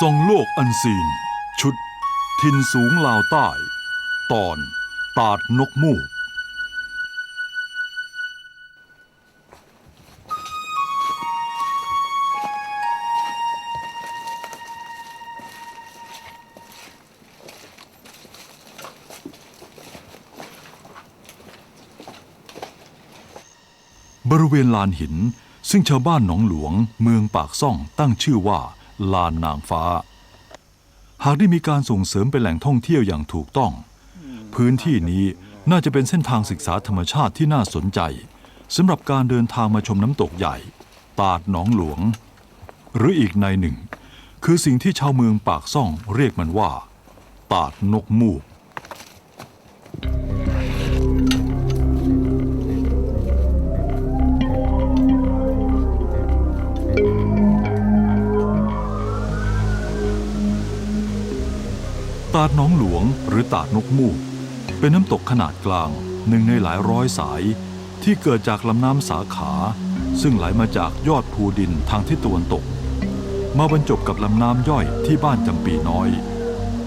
ส่องโลกอันซีน ชุด ทินสูงลาวใต้ ตอน ตาดนกมูก บริเวณลานหินซึ่งชาวบ้านหนองหลวงเมืองปากซ่องตั้งชื่อว่า ลานนางฟ้า หากได้มีการส่งเสริมเป็นแหล่งท่องเที่ยวอย่างถูกต้อง พื้นที่นี้น่าจะเป็นเส้นทางศึกษาธรรมชาติที่น่าสนใจสำหรับการเดินทางมาชมน้ำตกใหญ่ ตาดหนองหลวง หรืออีกในหนึ่ง คือสิ่งที่ชาวเมืองปากซ่องเรียกมันว่า ตาดนกมูกาดน้องหลวงหรือตาดนกมูก เป็นน้ำตกขนาดกลางหนึ่งในหลายร้อยสาย ที่เกิดจากลำน้ำสาขา ซึ่งไหลมาจากยอดภูดินทางทิศตะวันตก มาบรรจบกับลำน้ำย่อยที่บ้านจำปีน้อย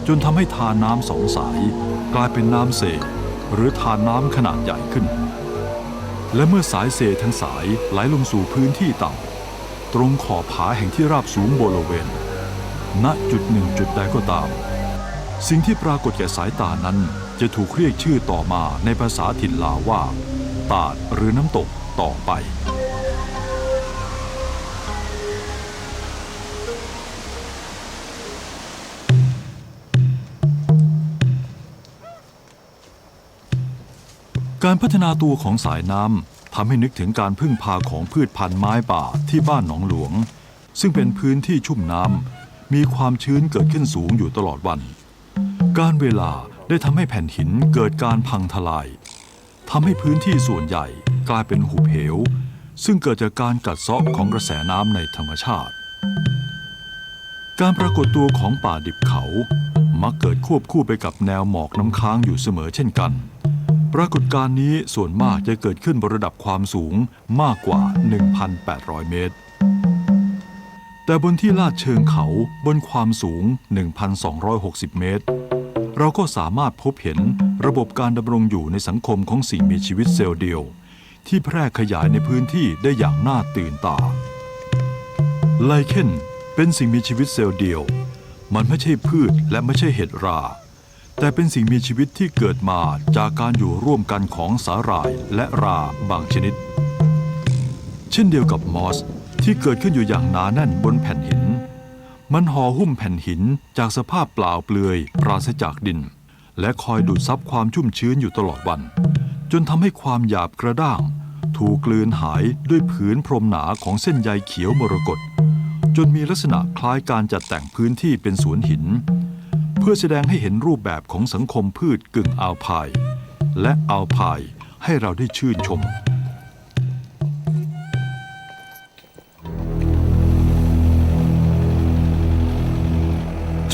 จนทำให้ทานน้ำสองสาย กลายเป็นน้ำเสหรือทานน้ำขนาดใหญ่ขึ้น และเมื่อสายเสทั้งสายไหลลงสู่พื้นที่ต่ำตรงขอบผาแห่งที่ราบสูงบริเวณณจุดหนึ่งจุดใดก็ตาม สิ่งที่ปรากฏแก่สายตานั้นจะถูกเรียกชื่อต่อมาในภาษาถิ่นลาวว่า ตาดหรือน้ำตกต่อไปการพัฒนาตัวของสายน้ำทำให้นึกถึงการพึ่งพาของพืชพันธุ์ไม้ป่าที่บ้านหนองหลวง ซึ่งเป็นพื้นที่ชุ่มน้ำมีความชื้นเกิดขึ้นสูงอยู่ตลอดวัน การเวลาได้ทำให้แผ่นหินเกิดการพังทลายทำให้พื้นที่ส่วนใหญ่กลายเป็นหุบเหว ซึ่งเกิดจากการกัดเซาะของกระแสน้ำในธรรมชาติ การปรากฏตัวของป่าดิบเขามักเกิดควบคู่ไปกับแนวหมอกน้ำค้างอยู่เสมอเช่นกัน ปรากฏการณ์นี้ส่วนมากจะเกิดขึ้นบนระดับความสูงมากกว่า 1,800 เมตร แต่บนที่ลาดเชิงเขาบนความสูง 1,260 เมตร เราก็สามารถพบเห็นระบบการดำรงอยู่ในสังคมของสิ่งมีชีวิตเซลล์เดียว ที่แพร่ขยายในพื้นที่ได้อย่างน่าตื่นตาไลเคนเป็นสิ่งมีชีวิตเซลล์เดียว มันไม่ใช่พืชและไม่ใช่เห็ดรา แต่เป็นสิ่งมีชีวิตที่เกิดมาจากการอยู่ร่วมกันของสาหร่ายและราบางชนิด เช่นเดียวกับมอสที่เกิดขึ้นอยู่อย่างหนาแน่นบนแผ่นหิน มันห่อหุ้มแผ่นหินจากสภาพเปล่าเปลือยปราศจากดิน และคอยดูดซับความชุ่มชื้นอยู่ตลอดวัน จนทำให้ความหยาบกระด้าง ถูกกลืนหายด้วยผืนพรมหนาของเส้นใยเขียวมรกตจนมีลักษณะคล้ายการจัดแต่งพื้นที่เป็นสวนหิน เพื่อแสดงให้เห็นรูปแบบของสังคมพืชกึ่งอัลไพน์และอัลไพน์ให้เราได้ชื่นชม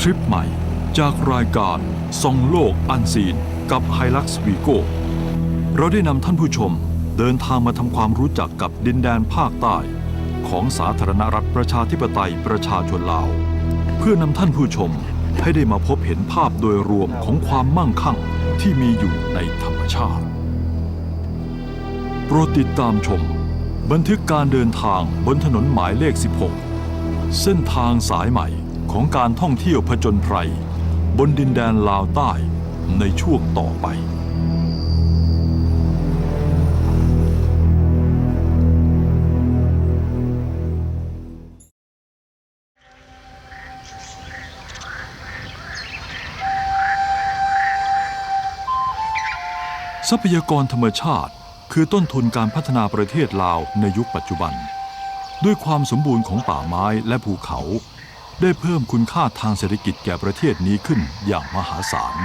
ทริปใหม่จากรายการส่องโลกอันซีนกับไฮลักซ์วีโก้เราได้นำท่านผู้ชมเดินทางมาทำความรู้จักกับดินแดนภาคใต้ ของสาธารณรัฐประชาธิปไตยประชาชนลาว เพื่อนำท่านผู้ชมให้ได้มาพบเห็นภาพโดยรวมของความมั่งคั่งที่มีอยู่ในธรรมชาติ โปรดติดตามชม บันทึกการเดินทางบนถนนหมายเลข 16 เส้นทางสายใหม่ ของการท่องเที่ยวผจญไพรบนดินแดนลาวใต้ในช่วงต่อไปทรัพยากรธรรมชาติคือต้นทุนการพัฒนาประเทศลาวในยุคปัจจุบัน ด้วยความสมบูรณ์ของป่าไม้และภูเขา ได้เพิ่มคุณค่าทางเศรษฐกิจแก่ประเทศนี้ขึ้นอย่างมหาศาล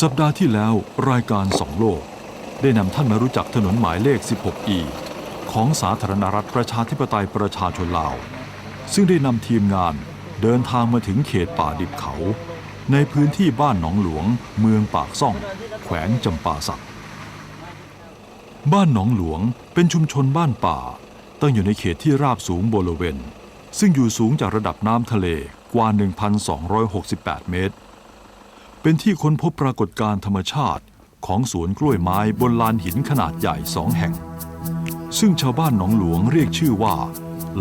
สัปดาห์ที่แล้วรายการสองโลก ได้นำท่านมารู้จักถนนหมายเลข 16E ของสาธารณรัฐประชาธิปไตยประชาชนลาว ซึ่งได้นำทีมงานเดินทางมาถึงเขตป่าดิบเขา ในพื้นที่บ้านหนองหลวง เมืองปากซ่อง แขวงจำปาสัก บ้านหนองหลวงเป็นชุมชนบ้านป่า ตั้งอยู่ในเขตที่ราบสูงบริเวณ ซึ่งอยู่สูงจากระดับน้ำทะเลกว่า 1,268 เมตร เป็นที่ค้นพบปรากฏการณ์ธรรมชาติของสวนกล้วยไม้บนลานหินขนาดใหญ่สองแห่ง ซึ่งชาวบ้านหนองหลวงเรียกชื่อว่า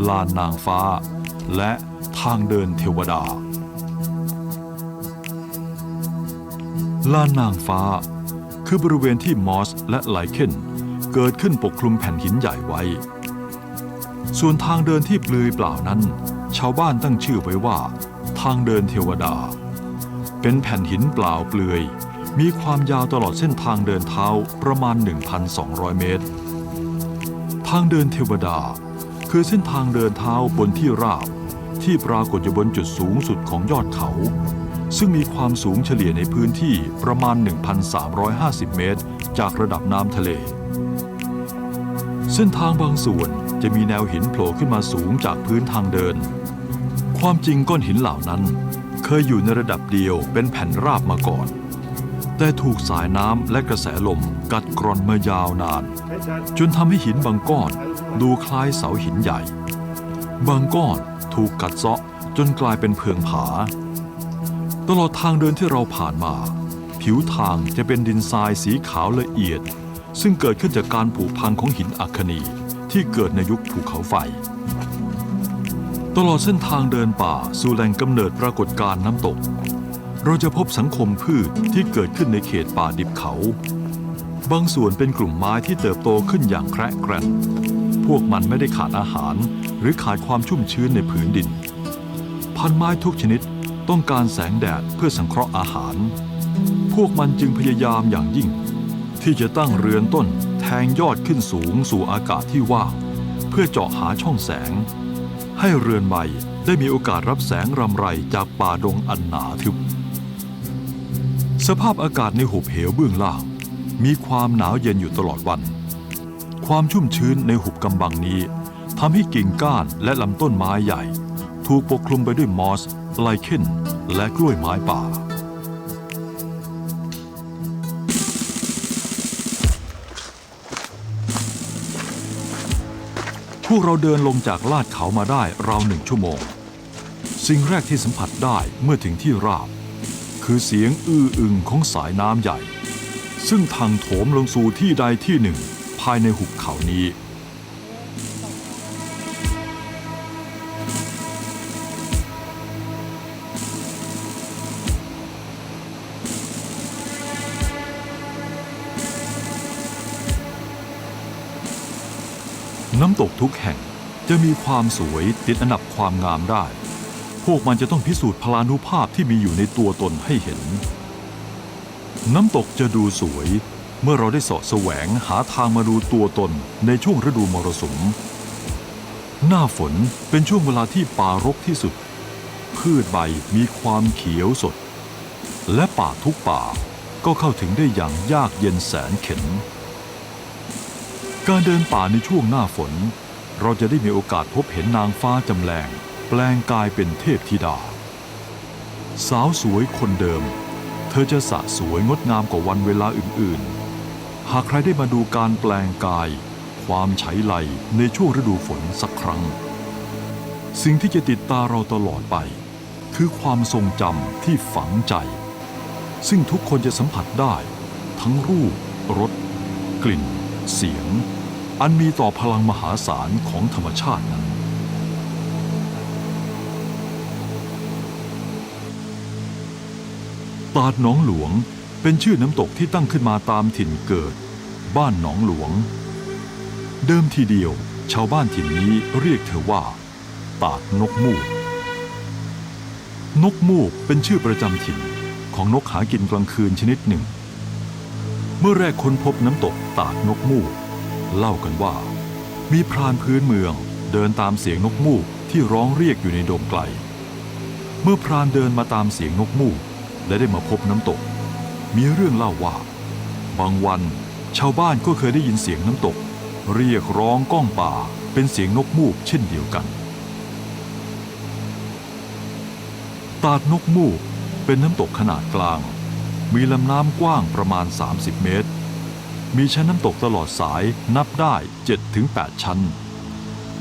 ลานนางฟ้า และทางเดินเทวดา ลานนางฟ้า คือบริเวณที่มอสและไลเคน เกิดขึ้นปกคลุมแผ่นหินใหญ่ไว้ ส่วนทางเดินที่เปลือยเปล่านั้น ชาวบ้านตั้งชื่อไว้ว่า ทางเดินเทวดา เป็นแผ่นหินเปล่าเปลือย มีความยาวตลอดเส้นทางเดินเท้าประมาณ 1,200 เมตร ทางเดินเทวดา คือเส้นทางเดินเท้าบนที่ราบที่ปรากฏอยู่บนจุดสูงสุดของยอดเขา ซึ่งมีความสูงเฉลี่ยในพื้นที่ประมาณ 1,350 เมตร จากระดับน้ำทะเล เส้นทางบางส่วนจะมีแนวหินโผล่ขึ้นมาสูงจากพื้นทางเดิน ความจริงก้อนหินเหล่านั้น เคยอยู่ในระดับเดียวเป็นแผ่นราบมาก่อน แต่ถูกสายน้ำและกระแสลมกัดกร่อนมายาวนาน จนทำให้หินบางก้อนดูคล้ายเสาหินใหญ่ บางก้อนถูกกัดเซาะจนกลายเป็นเพิงผา ตลอดทางเดินที่เราผ่านมา ผิวทางจะเป็นดินทรายสีขาวละเอียด ซึ่งเกิดขึ้นจากการผุพังของหินอัคนีที่เกิดในยุคภูเขาไฟ ตลอดเส้นทางเดินป่าสู่แหล่งกำเนิดปรากฏการณ์น้ำตก เราจะพบสังคมพืชที่เกิดขึ้นในเขตป่าดิบเขา บางส่วนเป็นกลุ่มไม้ที่เติบโตขึ้นอย่างแคระแกรนพวกมันไม่ได้ขาดอาหาร หรือขาดความชุ่มชื้นในผืนดิน พันไม้ทุกชนิดต้องการแสงแดดเพื่อสังเคราะห์อาหาร พวกมันจึงพยายามอย่างยิ่ง ที่จะตั้งเรือนต้นแทงยอดขึ้นสูงสู่อากาศที่ว่างเพื่อเจาะหาช่องแสง ให้เรือนใบได้มีโอกาสรับแสงรำไรจากป่าดงอันหนาทึบ สภาพอากาศในหุบเหวเบื้องล่าง มีความหนาวเย็นอยู่ตลอดวัน ความชุ่มชื้นในหุบกำบังนี้ทำให้กิ่งก้านและลำต้นไม้ใหญ่ ถูกปกคลุมไปด้วยมอส ไลเคนและกล้วยไม้ป่า พวกเราเดินลงจากลาดเขามาได้ราวหนึ่งชั่วโมง สิ่งแรกที่สัมผัสได้เมื่อถึงที่ราบ คือเสียงอื้ออึงของสายน้ำใหญ่ ซึ่งทางโถมลงสู่ที่ใดที่หนึ่ง ภายในหุบเขานี้ำตกทุกแห่งจะมีความสวยติดอันดับความงามได้ พวกมันจะต้องพิสูจน์พลานุภาพที่มีอยู่ในตัวตนให้เห็น น้ำตกจะดูสวยเมื่อเราได้สาะแสวงหาทางมาดูตัวตนในช่วงฤดูมรสุม หน้าฝนเป็นช่วงเวลาที่ป่ารกที่สุด พืชใบมีความเขียวสด และป่าทุกป่าก็เข้าถึงได้อย่างยากเย็นแสนเข็ญ การเดินป่าในช่วงหน้าฝน เราจะได้มีโอกาสพบเห็นนางฟ้าจำแรงแปลงกายเป็นเทพธิดา สาวสวยคนเดิม เธอจะสะสวยงดงามกว่าวันเวลาอื่นๆ หากใครได้มาดูการแปลงกาย ความไฉไลในช่วงฤดูฝนสักครั้ง สิ่งที่จะติดตาเราตลอดไป คือความทรงจำที่ฝังใจ ซึ่งทุกคนจะสัมผัสได้ ทั้งรูปรสกลิ่น เสียง อันมีต่อพลังมหาศาลของธรรมชาตินั้นตาดหนองหลวงเป็นชื่อน้ำตกที่ตั้งขึ้นมาตามถิ่นเกิด บ้านหนองหลวง เดิมทีเดียว ชาวบ้านถิ่นนี้เรียกเธอว่า ตาดนกมูก นกมูกเป็นชื่อประจำถิ่นของนกหากินกลางคืนชนิดหนึ่ง เมื่อแรกค้นพบน้ำตกตาดนกมูก เล่ากันว่า มีพรานพื้นเมืองเดินตามเสียงนกมูกที่ร้องเรียกอยู่ในโดมไกล เมื่อพรานเดินมาตามเสียงนกมูกและได้มาพบน้ำตก มีเรื่องเล่าว่า บางวันชาวบ้านก็เคยได้ยินเสียงน้ำตก เรียกร้องก้องป่าเป็นเสียงนกมูกเช่นเดียวกัน ตาดนกมูกเป็นน้ำตกขนาดกลาง มีลำน้ำกว้างประมาณ 30 เมตร มีชั้นน้ำตกตลอดสายนับได้ 7-8 ชั้น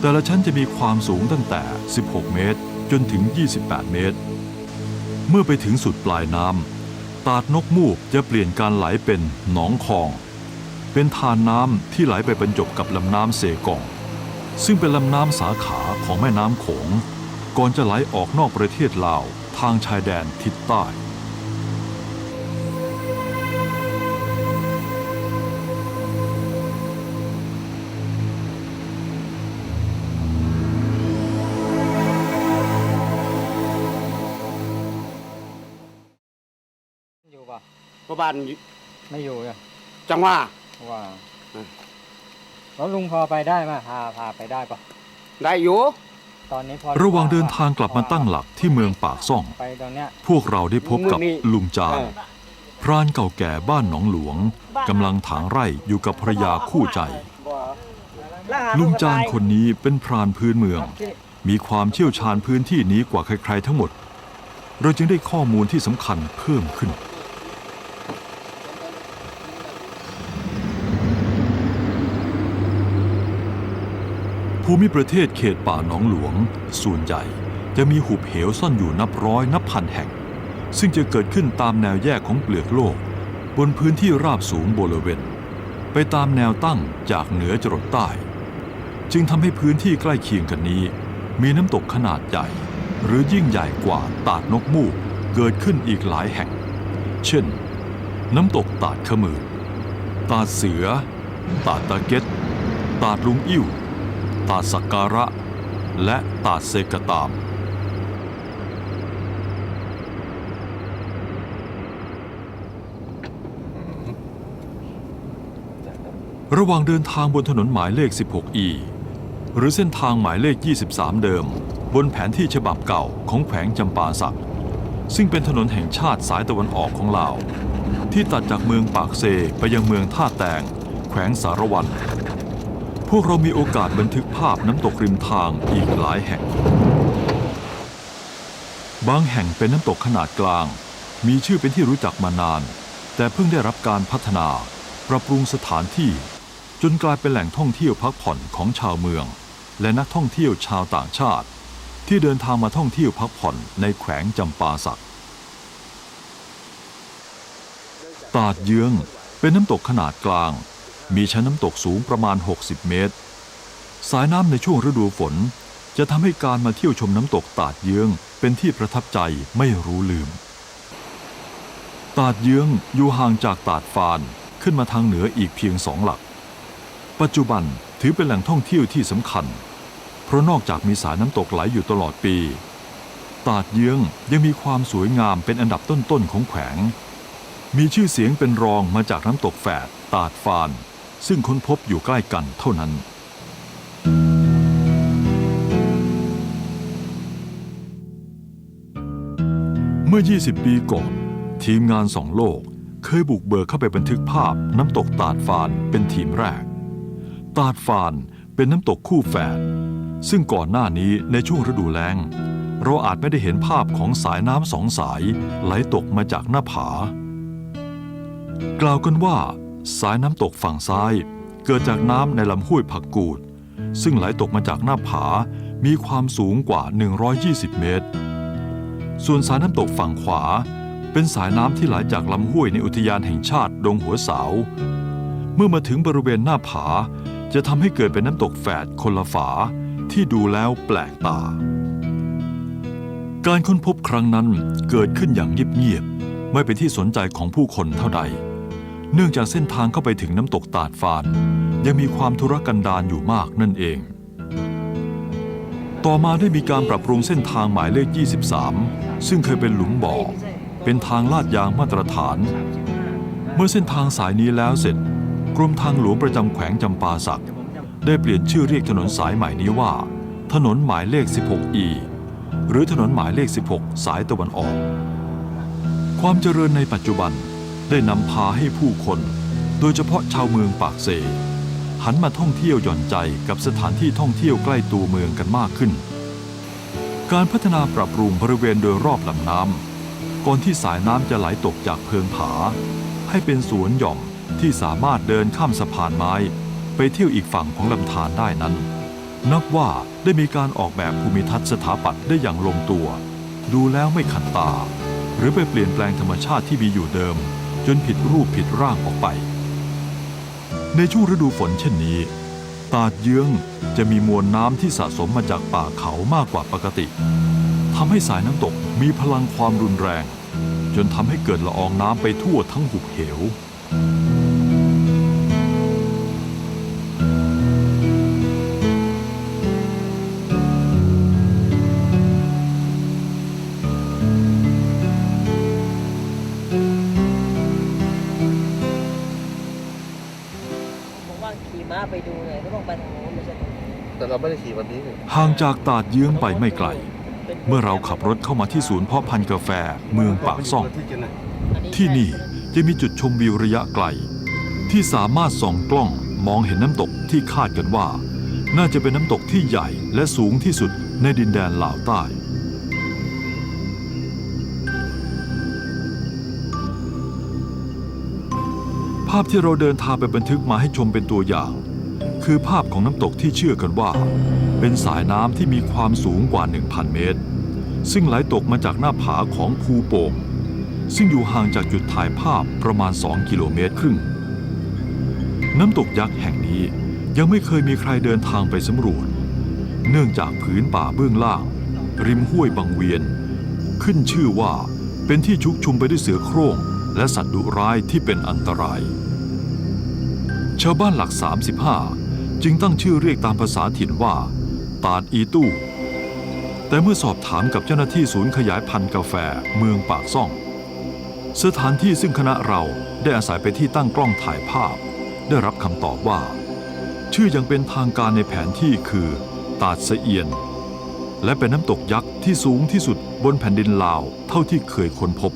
แต่ละชั้นจะมีความสูงตั้งแต่ 16 เมตร จนถึง 28 เมตร เมื่อไปถึงสุดปลายน้ำตาดนกมูกจะเปลี่ยนการไหลเป็นหนองคอง เป็นทานน้ำที่ไหลไปบรรจบกับลำน้ำเซกอง ซึ่งเป็นลำน้ำสาขาของแม่น้ำโขง ก่อนจะไหลออกนอกประเทศลาวทางชายแดนทิศใต้ ป่ะเพราะบ้านไม่อยู่เนี่ยจังหว่า ว่าอืม แล้วลุงพอไปได้ไหมพาพาไปได้ป่ะได้อยู่ตอนนี้พอระหว่างเดินทางกลับมาตั้งหลักที่เมืองปากซ่อง ไปตรงเนี้ยพวกเราได้พบกับลุงจานเออพรานเก่าแก่บ้านหนองหลวงกำลังถางไร่อยู่กับภรรยาคู่ใจ ลุงจานคนนี้เป็นพรานพื้นเมือง มีความเชี่ยวชาญพื้นที่นี้กว่าใครๆทั้งหมด เราจึงได้ข้อมูลที่สำคัญเพิ่มขึ้น ภูมิประเทศเขตป่าหนองหลวง ส่วนใหญ่จะมีหุบเหวซ่อนอยู่นับร้อยนับพันแห่ง ซึ่งจะเกิดขึ้นตามแนวแยกของเปลือกโลก บนพื้นที่ราบสูงบริเวณไปตามแนวตั้งจากเหนือจรดใต้ จึงทำให้พื้นที่ใกล้เคียงกันนี้ มีน้ำตกขนาดใหญ่ หรือยิ่งใหญ่กว่าตาดนกมูกเกิดขึ้นอีกหลายแห่ง เช่น น้ำตกตาดขมือตาดเสือ ตาดตะเก็ดตาดลุงอิ่ว ตาสักการะ และตาเซกตาม ระหว่างเดินทางบนถนนหมายเลข 16E หรือเส้นทางหมายเลข 23 เดิม บนแผนที่ฉบับเก่าของแขวงจำปาสัก ซึ่งเป็นถนนแห่งชาติสายตะวันออกของลาว ที่ตัดจากเมืองปากเซไปยังเมืองท่าแตงแขวงสารวัน พวกเรามีโอกาสบันทึกภาพน้ำตกริมทางอีกหลายแห่ง บางแห่งเป็นน้ำตกขนาดกลาง มีชื่อเป็นที่รู้จักมานาน แต่เพิ่งได้รับการพัฒนา ปรับปรุงสถานที่ จนกลายเป็นแหล่งท่องเที่ยวพักผ่อนของชาวเมือง และนักท่องเที่ยวชาวต่างชาติ ที่เดินทางมาท่องเที่ยวพักผ่อนในแขวงจำปาสักตาดเยื้องเป็นน้ำตกขนาดกลาง มีชั้นน้ำตกสูงประมาณ 60 เมตร สายน้ำในช่วงฤดูฝน จะทำให้การมาเที่ยวชมน้ำตกตาดเยื้องเป็นที่ประทับใจไม่รู้ลืม ตาดเยื้องอยู่ห่างจากตาดฟานขึ้นมาทางเหนืออีกเพียงสองหลัก ปัจจุบันถือเป็นแหล่งท่องเที่ยวที่สำคัญ เพราะนอกจากมีสายน้ำตกไหลอยู่ตลอดปี ตาดเยื้องยังมีความสวยงามเป็นอันดับต้นๆของแขวง มีชื่อเสียงเป็นรองมาจากน้ำตกแฝดตาดฟาน ซึ่งค้นพบอยู่ใกล้กันเท่านั้น เมื่อ 20 ปีก่อน ทีมงานสองโลกเคยบุกเบิกเข้าไปบันทึกภาพน้ำตกตาดฟานเป็นทีมแรก ตาดฟานเป็นน้ำตกคู่แฝดซึ่งก่อนหน้านี้ในช่วงฤดูแล้ง เราอาจไม่ได้เห็นภาพของสายน้ำสองสายไหลตกมาจากหน้าผา กล่าวกันว่า สายน้ำตกฝั่งซ้าย เกิดจากน้ำในลำห้วยผักกูด ซึ่งไหลตกมาจากหน้าผา มีความสูงกว่า 120 เมตร ส่วนสายน้ำตกฝั่งขวา เป็นสายน้ำที่ไหลจากลำห้วยในอุทยานแห่งชาติดงหัวเสา เมื่อมาถึงบริเวณหน้าผา จะทำให้เกิดเป็นน้ำตกแฝดคนละฝาที่ดูแล้วแปลกตา การค้นพบครั้งนั้นเกิดขึ้นอย่างเงียบๆไม่เป็นที่สนใจของผู้คนเท่าใด เนื่องจากเส้นทางเข้าไปถึงน้ำตกตาดฟาน ยังมีความทุรกันดารอยู่มากนั่นเอง ต่อมาได้มีการปรับปรุงเส้นทางหมายเลข 23 ซึ่งเคยเป็นหลุมบ่อ เป็นทางลาดยางมาตรฐาน เมื่อเส้นทางสายนี้แล้วเสร็จ กรมทางหลวงประจำแขวงจำปาสัก ได้เปลี่ยนชื่อเรียกถนนสายใหม่นี้ว่า ถนนหมายเลข 16E หรือถนนหมายเลข 16 สายตะวันออก ความเจริญในปัจจุบัน ได้นำพาให้ผู้คน โดยเฉพาะชาวเมืองปากเซ หันมาท่องเที่ยวหย่อนใจกับสถานที่ท่องเที่ยวใกล้ตัวเมืองกันมากขึ้น การพัฒนาปรับปรุงบริเวณโดยรอบลำน้ำก่อนที่สายน้ำจะไหลตกจากเพิงผา ให้เป็นสวนหย่อมที่สามารถเดินข้ามสะพานไม้ ไปเที่ยวอีกฝั่งของลำธารได้นั้น นับว่าได้มีการออกแบบภูมิทัศน์สถาปัตย์ได้อย่างลงตัว ดูแล้วไม่ขัดตา หรือไปเปลี่ยนแปลงธรรมชาติที่มีอยู่เดิม จนผิดรูปผิดร่างออกไป ในช่วงฤดูฝนเช่นนี้ ตาดเยื้องจะมีมวลน้ำที่สะสมมาจากป่าเขามากกว่าปกติทำให้สายน้ำตกมีพลังความรุนแรง จนทำให้เกิดละอองน้ำไปทั่วทั้งหุบเหว แต่เราไม่ได้ขี่วันนี้นี่ห่างจากตาดเยื้องไปไม่ไกล เมื่อเราขับรถเข้ามาที่ศูนย์เพาะพันธุ์กาแฟเมืองปากซ่อง ที่นี่จะมีจุดชมวิวระยะไกล ที่สามารถส่องกล้องมองเห็นน้ำตกที่คาดกันว่า น่าจะเป็นน้ำตกที่ใหญ่และสูงที่สุดในดินแดนลาวใต้ ภาพที่เราเดินทางไปบันทึกมาให้ชมเป็นตัวอย่าง คือภาพของน้ำตกที่เชื่อกันว่า เป็นสายน้ำที่มีความสูงกว่า 1,000 เมตร ซึ่งไหลตกมาจากหน้าผาของภูโป่ง ซึ่งอยู่ห่างจากจุดถ่ายภาพประมาณ 2 กิโลเมตรครึ่ง น้ำตกยักษ์แห่งนี้ยังไม่เคยมีใครเดินทางไปสำรวจ เนื่องจากผืนป่าเบื้องล่าง ริมห้วยบางเวียน ขึ้นชื่อว่าเป็นที่ชุกชุมไปด้วยเสือโคร่งและสัตว์ดุร้ายที่เป็นอันตราย ชาวบ้านหลัก 35 จึงตั้งชื่อเรียกตามภาษาถิ่นว่า ตาดอีตู้ แต่เมื่อสอบถามกับเจ้าหน้าที่ศูนย์ขยายพันธุ์กาแฟเมืองปากซ่อง สถานที่ซึ่งคณะเราได้อาศัยไปที่ตั้งกล้องถ่ายภาพ ได้รับคำตอบว่า ชื่อยังเป็นทางการในแผนที่คือ ตาดเสเอียน และเป็นน้ำตกยักษ์ที่สูงที่สุดบนแผ่นดินลาวเท่าที่เคยค้นพบ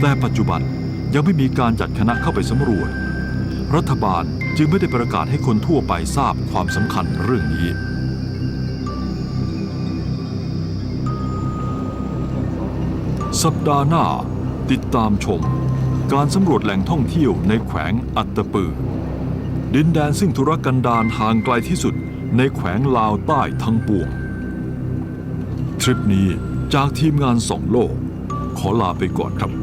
แต่ปัจจุบันยังไม่มีการจัดคณะเข้าไปสำรวจ รัฐบาล จึงไม่ได้ประกาศให้คนทั่วไปทราบความสำคัญเรื่องนี้ สัปดาห์หน้าติดตามชม การสำรวจแหล่งท่องเที่ยวในแขวงอัตตปือ ดินแดนซึ่งธุรกันดารห่างไกลที่สุดในแขวงลาวใต้ทั้งปวง ทริปนี้จากทีมงานสองโลก ขอลาไปก่อนครับ